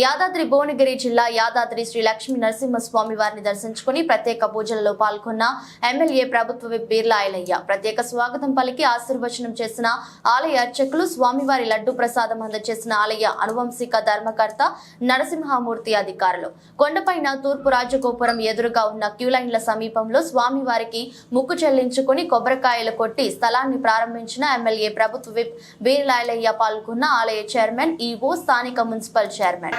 యాదాద్రి భువనగిరి జిల్లా యాదాద్రి శ్రీ లక్ష్మీ నరసింహస్వామి వారిని దర్శించుకుని ప్రత్యేక పూజలలో పాల్గొన్న ఎమ్మెల్యే ప్రభుత్వ బీర్లా ఐలయ్య. ప్రత్యేక స్వాగతం పలికి ఆశీర్వచనం చేసిన ఆలయ అర్చకులు స్వామివారి లడ్డు ప్రసాదం అందజేసిన ఆలయ అనువంశిక ధర్మకర్త నరసింహమూర్తి అధికారులు. కొండపైన తూర్పు రాజగోపురం ఎదురుగా ఉన్న క్యూలైన్ల సమీపంలో స్వామివారికి ముక్కు చెల్లించుకుని కొబ్బరికాయలు కొట్టి స్థలాన్ని ప్రారంభించిన ఎమ్మెల్యే ప్రభుత్వ విప్ బీర్లాయలయ్య పాల్గొన్న ఆలయ చైర్మన్ ఈవో స్థానిక మున్సిపల్ చైర్మన్.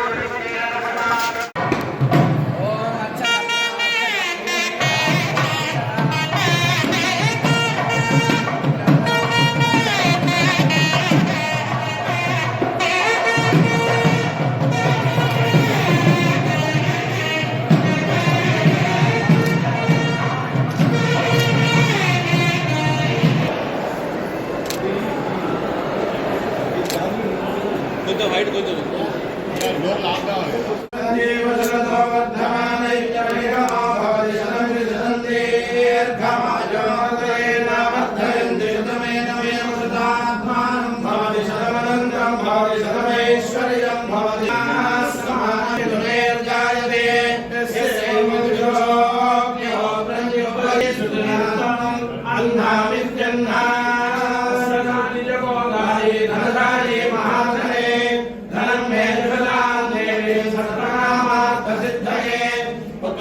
ఇంకా బయట కొంచెం. దేవసరథవర్ధమానైత్యమేహమాభవతి శనం విదన్తేర్ఘమాజా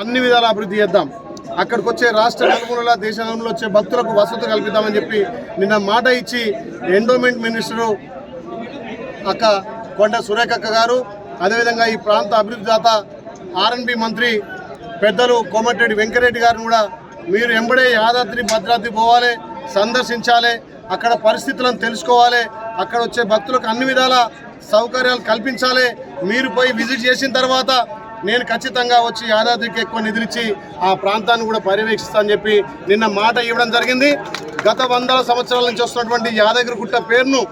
అన్ని విధాల అభివృద్ధి చేద్దాం. అక్కడికి వచ్చే రాష్ట్ర నలుమూలలా దేశ నలుమూలలో వచ్చే భక్తులకు వసతి కల్పిద్దామని చెప్పి నిన్న మాట ఇచ్చి ఎండోమెంట్ మినిస్టరు అక్క కొండ సురేఖక్క గారు అదేవిధంగా ఈ ప్రాంత అభివృద్ధి దాత ఆర్ఎన్బి మంత్రి పెద్దలు కోమటిరెడ్డి వెంకరెడ్డి గారిని కూడా మీరు ఎంబడే యాదాద్రి భద్రాద్రి పోవాలి సందర్శించాలి అక్కడ పరిస్థితులను తెలుసుకోవాలి అక్కడ వచ్చే భక్తులకు అన్ని విధాల సౌకర్యాలు కల్పించాలి. మీరు పోయి విజిట్ చేసిన తర్వాత నేను ఖచ్చితంగా వచ్చి యాదాద్రికి ఎక్కువ నిధులిచ్చి ఆ ప్రాంతాన్ని కూడా పర్యవేక్షిస్తా అని చెప్పి నిన్న మాట ఇవ్వడం జరిగింది. గత వందల సంవత్సరాల నుంచి వస్తున్నటువంటి యాదగిరిగుట్ట పేరును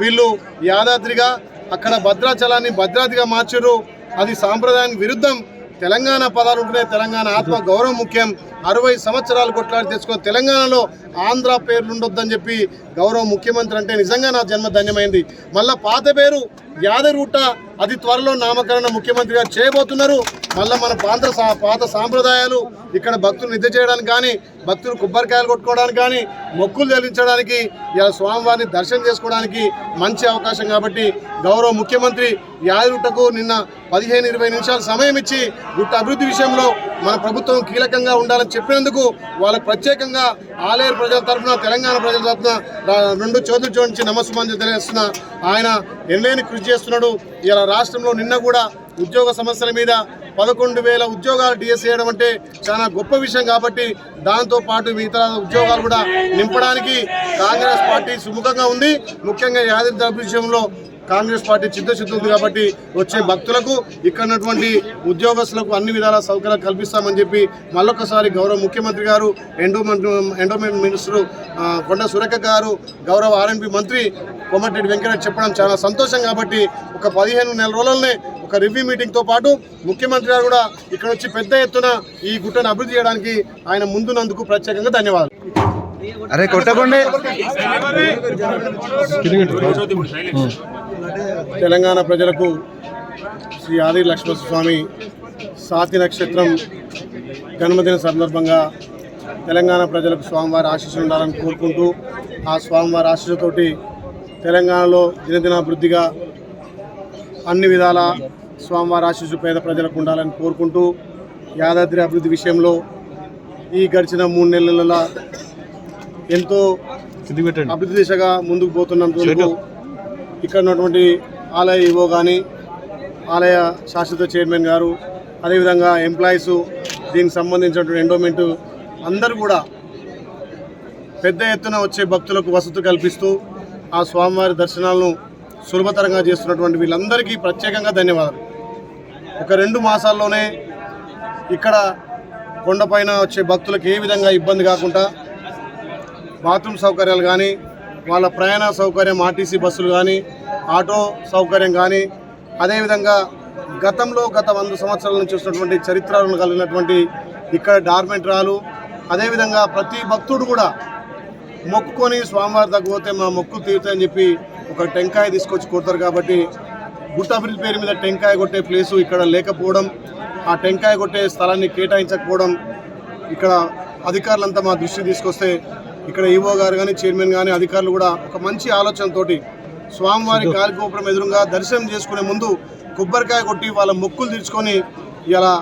వీళ్ళు యాదాద్రిగా అక్కడ భద్రాచలాన్ని భద్రాద్రిగా మార్చారు. అది సాంప్రదాయానికి విరుద్ధం. తెలంగాణ పదాలు ఉంటున్నాయి తెలంగాణ ఆత్మ గౌరవం ముఖ్యం. అరవై సంవత్సరాలు కొట్లాడి తెచ్చుకున్న తెలంగాణలో ఆంధ్ర పేర్లు ఉండొద్దని చెప్పి గౌరవ ముఖ్యమంత్రి అంటే నిజంగా నా జన్మ ధన్యమైంది. మళ్ళా పాత పేరు యాదగిరిగుట్ట అది త్వరలో నామకరణ ముఖ్యమంత్రి గారు చేయబోతున్నారు. మళ్ళీ మన పాత సా- పాత సాంప్రదాయాలు ఇక్కడ భక్తులు నిద్ర చేయడానికి కానీ భక్తులు కొబ్బరికాయలు కొట్టుకోవడానికి కానీ మొక్కులు చెల్లించడానికి ఇలా స్వామివారిని దర్శనం చేసుకోవడానికి మంచి అవకాశం కాబట్టి గౌరవ ముఖ్యమంత్రి యాదరుటకు నిన్న పదిహేను ఇరవై నిమిషాల సమయం ఇచ్చి గుట్ట అభివృద్ధి విషయంలో మన ప్రభుత్వం కీలకంగా ఉండాలని చెప్పినందుకు వాళ్ళకు ప్రత్యేకంగా ఆలేరు ప్రజల తరఫున తెలంగాణ ప్రజల తరఫున రెండు చోదులు జోడించి నమస్కారం తెలియజేస్తున్న ఆయన ఎన్నేని కృషి చేస్తున్నాడు. ఇలా రాష్ట్రంలో నిన్న కూడా ఉద్యోగ సమస్యల మీద పదకొండు వేల ఉద్యోగాలు డిఎస్ చేయడం అంటే చాలా గొప్ప విషయం కాబట్టి దాంతో పాటు ఇతర ఉద్యోగాలు కూడా నింపడానికి కాంగ్రెస్ పార్టీ సుముఖంగా ఉంది. ముఖ్యంగా యాదగిరి విషయంలో కాంగ్రెస్ పార్టీ చిత్తశుద్ధి ఉంది కాబట్టి వచ్చే భక్తులకు ఇక్కడ ఉన్నటువంటి ఉద్యోగస్తులకు అన్ని విధాల సౌకర్యాలు కల్పిస్తామని చెప్పి మళ్ళొకసారి గౌరవ ముఖ్యమంత్రి గారు ఎండోమెంట్ ఎండోమెంట్ మినిస్టరు కొండ సురేఖ గారు గౌరవ ఆర్ఎన్పి మంత్రి కోమటిరెడ్డి వెంకటరెడ్డి చెప్పడం చాలా సంతోషం కాబట్టి ఒక పదిహేను నెల రోజులనే ఒక రివ్యూ మీటింగ్తో పాటు ముఖ్యమంత్రి గారు కూడా ఇక్కడ వచ్చి పెద్ద ఎత్తున ఈ గుట్టను అభివృద్ధి చేయడానికి ఆయన ముందున్నందుకు ప్రత్యేకంగా ధన్యవాదాలు. అరే కొట్టకండి. తెలంగాణ ప్రజలకు శ్రీ ఆది లక్ష్మణ స్వామి సాతి నక్షత్రం జన్మదిన సందర్భంగా తెలంగాణ ప్రజలకు స్వామివారి ఆశీస్సులు ఉండాలని కోరుకుంటూ ఆ స్వామివారి ఆశీస్సుతోటి తెలంగాణలో దినదినాభివృద్ధిగా అన్ని విధాల స్వామివారి ఆశీస్సు పేద ప్రజలకు ఉండాలని కోరుకుంటూ యాదాద్రి అభివృద్ధి విషయంలో ఈ గడిచిన మూడు నెలల ఎంతో అభివృద్ధి దిశగా ముందుకు పోతున్నందుకు ఇక్కడ ఉన్నటువంటి ఆలయ ఈవో కానీ ఆలయ శాశ్వత చైర్మన్ గారు అదేవిధంగా ఎంప్లాయీస్ దీనికి సంబంధించినటువంటి ఎండోమెంట్ అందరూ కూడా పెద్ద ఎత్తున వచ్చే భక్తులకు వసతి కల్పిస్తూ ఆ స్వామివారి దర్శనాలను సులభతరంగా చేస్తున్నటువంటి వీళ్ళందరికీ ప్రత్యేకంగా ధన్యవాదాలు. ఒక రెండు మాసాల్లోనే ఇక్కడ కొండపైన వచ్చే భక్తులకు ఏ విధంగా ఇబ్బంది కాకుండా బాత్రూమ్ సౌకర్యాలు కానీ వాళ్ళ ప్రయాణ సౌకర్యం ఆర్టీసీ బస్సులు కానీ ఆటో సౌకర్యం కానీ అదేవిధంగా గతంలో గత వంద సంవత్సరాల నుంచి వచ్చినటువంటి చరిత్రలను కలిగినటువంటి ఇక్కడ డార్మెంట్రాలు అదేవిధంగా ప్రతి భక్తుడు కూడా మొక్కుకొని స్వామివారి తగ్గిపోతే పోతే మా మొక్కు తీరుతాయని చెప్పి ఒక టెంకాయ తీసుకొచ్చి కొడతారు కాబట్టి గుట్ట పేరు మీద టెంకాయ కొట్టే ప్లేసు ఇక్కడ లేకపోవడం ఆ టెంకాయ కొట్టే స్థలాన్ని కేటాయించకపోవడం ఇక్కడ అధికారులంతా మా దృష్టి తీసుకొస్తే ఇక్కడ ఈవో గారు కానీ చైర్మన్ కానీ అధికారులు కూడా ఒక మంచి ఆలోచనతోటి స్వామివారి గాలిగోపురం ఎదురుగా దర్శనం చేసుకునే ముందు కొబ్బరికాయ కొట్టి వాళ్ళ మొక్కులు తీర్చుకొని ఇలా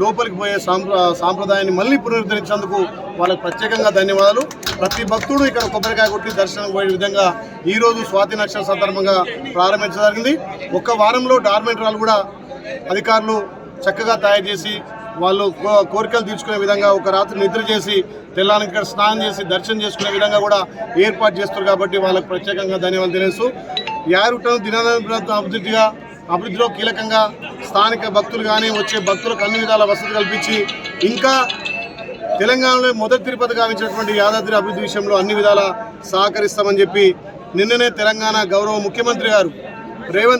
లోపలికి పోయే సాంప్ర సాంప్రదాయాన్ని మళ్ళీ పునరుద్ధరించినందుకు వాళ్ళకి ప్రత్యేకంగా ధన్యవాదాలు. ప్రతి భక్తుడు ఇక్కడ కొబ్బరికాయ కొట్టి దర్శనం పోయే విధంగా ఈ రోజు స్వాతి నక్షత్ర సందర్భంగా ప్రారంభించగలిగింది ఒక్క వారంలో డార్మెంటరాలు కూడా అధికారులు చక్కగా తయారు చేసి వాళ్ళు కో- కోరికలు తీర్చుకునే విధంగా ఒక రాత్రి నిద్ర చేసి తెల్లానికి ఇక్కడ స్నానం చేసి దర్శనం చేసుకునే విధంగా కూడా ఏర్పాటు చేస్తారు కాబట్టి వాళ్ళకు ప్రత్యేకంగా ధన్యవాదాలు తెలుసు యారుటను దినాభివృద్ధి అభివృద్ధిగా అభివృద్ధిలో కీలకంగా స్థానిక భక్తులు కానీ వచ్చే భక్తులకు అన్ని విధాల వసతి కల్పించి ఇంకా తెలంగాణలో మొదటి తిరుపతి గావించినటువంటి యాదాద్రి అభివృద్ధి విషయంలో అన్ని విధాల సహకరిస్తామని చెప్పి నిన్ననే తెలంగాణ గౌరవ ముఖ్యమంత్రి గారు రేవంత్